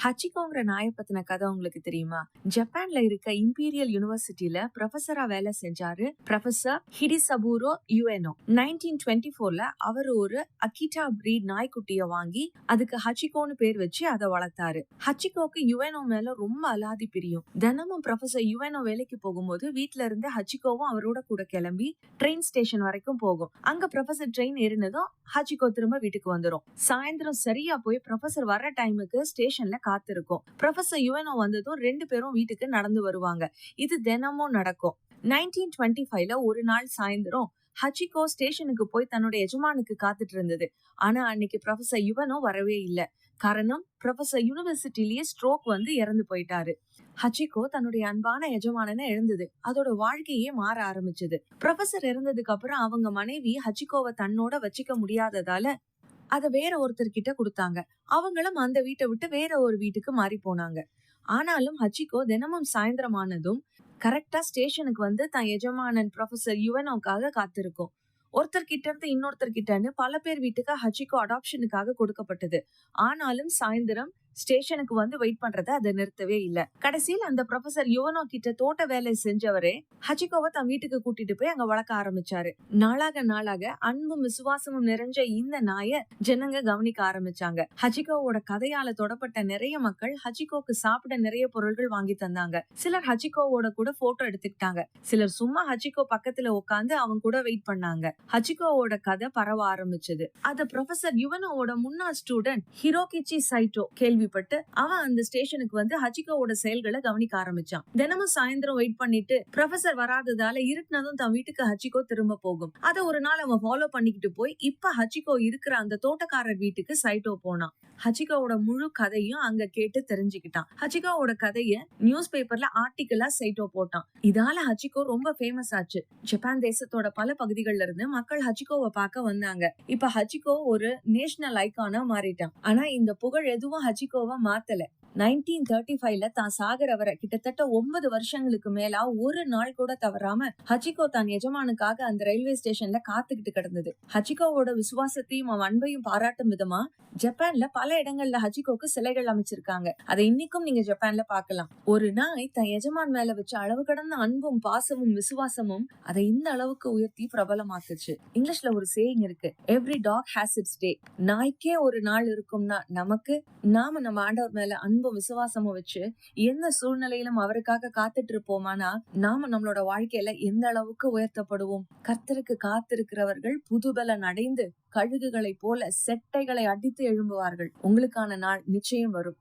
ஹச்சிகோங்கிற நாயை பத்தின கதை உங்களுக்கு தெரியுமா? ஜப்பான்ல இருக்க இம்பீரியல் யூனிவர்சிட்டியில ப்ரொஃபஸரா வேலை செஞ்சாரு professor Hidesaburo Ueno nineteen twenty ஃபோர்ல அவர் ஒரு அக்கிட்டா பிரீட் நாய்க்குட்டிய வாங்கி அதுக்கு ஹச்சிகோன்னு பேர் வச்சு அதை வளர்த்தாரு. ஹச்சிகோக்கு யுஎனோ மேல ரொம்ப அலாதி பிரியும். தினமும் ப்ரொஃபசர் யுஎனோ வேலைக்கு போகும்போது வீட்டுல இருந்து ஹச்சிகோவும் அவரோட கூட கிளம்பி ட்ரெயின் ஸ்டேஷன் வரைக்கும் போகும். அங்க ப்ரொஃபசர் ட்ரெயின் ஏறினதும் ஹச்சிகோ திரும்ப வீட்டுக்கு வந்துடும் சாயந்தரம் சரியா போய் ப்ரொஃபசர் வர டைமுக்கு ஸ்டேஷன்ல காத்திருக்கும். ப்ரொஃபசர் யுவனோ வந்ததும் ரெண்டு பேரும் வீட்டுக்கு நடந்து வருவாங்க. இது தினமும் நடக்கும். நைன்டீன் டுவெண்ட்டி ஃபைவ்ல ஒரு நாள் சாயந்தரம் ஹச்சிகோ ஸ்டேஷனுக்கு போய் தன்னோட எஜமானுக்கு காத்துட்டு இருந்தது. ஆனா அன்னைக்கு ப்ரொஃபசர் யுவனோ வரவே இல்லை. காரணம் ப்ரொஃபசர் யூனிவர்சிட்டிலேயே ஸ்ட்ரோக் வந்து இறந்து போயிட்டாரு. ஹச்சிகோ தன்னுடைய அன்பான எஜமானனை எழுந்தது அதோட வாழ்க்கையே மாற ஆரம்பிச்சது. ப்ரொஃபசர் இறந்ததுக்கு அப்புறம் அவங்க மனைவி ஹச்சிகோவை தன்னோட வச்சுக்க முடியாததால அதை வேற ஒருத்தர்கிட்ட கொடுத்தாங்க. அவங்களும் அந்த வீட்டை விட்டு வேற ஒரு வீட்டுக்கு மாறி போனாங்க. ஆனாலும் ஹச்சிகோ தினமும் சாயந்தரம் ஆனதும் கரெக்டா ஸ்டேஷனுக்கு வந்து தன் எஜமானன் ப்ரொஃபசர் யுவனோக்காக காத்திருக்கும். ஒருத்தர் கிட்ட இருந்து இன்னொருத்தர் கிட்டன்னு பல பேர் வீட்டுக்கு ஹச்சிகோ அடாப்ஷனுக்காக கொடுக்கப்பட்டது. ஆனாலும் சாயந்தரம் ஸ்டேஷனுக்கு வந்து வெயிட் பண்றத அதை நிறுத்தவே இல்ல. கடைசியில் அந்த ப்ரொஃபசர் யுவனோ கிட்ட தோட்ட வேலை செஞ்சவரே ஹச்சிகோவை தன் வீட்டுக்கு கூட்டிட்டு போய் அங்க வளர்க்க ஆரம்பிச்சாரு. நாளாக நாளாக அன்பும் விசுவாசமும் நிறைஞ்ச இந்த நாய ஜனங்க கவனிக்க ஆரம்பிச்சாங்க. ஹச்சிகோவோட கதையால தொடப்பட்ட நிறைய மக்கள் ஹச்சிகோக்கு சாப்பிட நிறைய பொருள்கள் வாங்கி தந்தாங்க. சிலர் ஹச்சிகோவோட கூட போட்டோ எடுத்துக்கிட்டாங்க. சிலர் சும்மா ஹச்சிகோ பக்கத்துல உட்காந்து அவங்க கூட வெயிட் பண்ணாங்க. ஹச்சிகோவோட கதை பரவ ஆரம்பிச்சது. அத ப்ரொஃபசர் யுவனோவோட முன்னாள் ஸ்டூடெண்ட் ஹிரோகிச்சி சைட்டோ கேள்வி கேள்விப்பட்டு அவன் அந்த ஸ்டேஷனுக்கு வந்து ஹச்சிகாவோட செயல்களை கவனிக்க ஆரம்பிச்சான். தினமும் சாயந்தரம் வெயிட் பண்ணிட்டு ப்ரொஃபசர் வராததால இருட்டினதும் தன் வீட்டுக்கு ஹச்சிகோ திரும்ப போகும். அத ஒரு நாள் அவன் ஃபாலோ பண்ணிக்கிட்டு போய் இப்ப ஹச்சிகோ இருக்கிற அந்த தோட்டக்காரர் வீட்டுக்கு சைட்டோ போனான். ஹச்சிகோவோட முழு கதையும் அங்க கேட்டு தெரிஞ்சுக்கிட்டான். ஹச்சிகோவோட கதைய நியூஸ் பேப்பர்ல ஆர்டிக்கலா சைட்டோ போட்டான். இதால ஹச்சிகோ ரொம்ப ஃபேமஸ் ஆச்சு. ஜப்பான் தேசத்தோட பல பகுதிகள்ல இருந்து மக்கள் ஹச்சிகோவை பார்க்க வந்தாங்க. இப்ப ஹச்சிகோ ஒரு நேஷனல் ஐக்கானா மாறிட்டான். ஆனா இந்த புகழ் எதுவும் ஹச்சிகோவை மாத்தல. நைன்டீன் தேர்ட்டி ஃபைவ்ல தான் சாகர வர கிட்டத்தட்ட ஒன்பது வருஷங்களுக்கு மேலா ஒரு நாள் கூட தவறாம ஹச்சிகோ தான் எஜமானுக்காக அந்த ரயில்வே ஸ்டேஷன்ல காத்துக்கிட்டு கிடந்தது. ஹச்சிகோவோட விசுவாசத்தையும் அவன் அன்பையும் பாராட்டும் விதமா ஜப்பான்ல பல இடங்கள்ல ஹச்சிகோக்கு சிலைகள் அமைச்சிருக்காங்க. அதை இன்னைக்கும் நீங்க ஜப்பான்ல பாக்கலாம் ஒரு நாய் தன் எஜமான் மேல வச்ச அளவு கடந்த அன்பும் பாசமும் விசுவாசமும் அதை இந்த அளவுக்கு உயர்த்தி பிரபலமாக்குச்சு. இங்கிலீஷ்ல ஒரு சேயிங் இருக்கு. Every dog has its day நாய்க்கே ஒரு நாள் இருக்கும்னா நமக்கு நாம நம்ம ஆண்டவர் மேல அன்பு அன்பும் விசுவாசமும் வச்சு எந்த சூழ்நிலையிலும் அவருக்காக காத்துட்டு இருப்போமானா நாம நம்மளோட வாழ்க்கையில எந்த அளவுக்கு உயர்த்தப்படுவோம்? கர்த்தருக்கு காத்திருக்கிறவர்கள் புதுபலன் அடைந்து கழுகுகளைப் போல செட்டைகளை அடித்து எழும்புவார்கள். உங்களுக்கான நாள் நிச்சயம் வரும்.